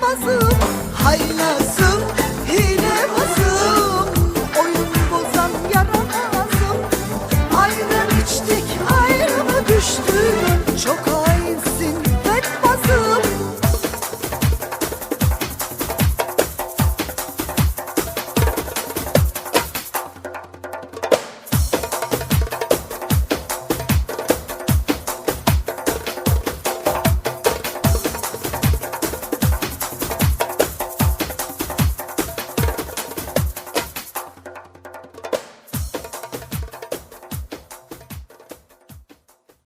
hainsin Fetbazım, haylazım,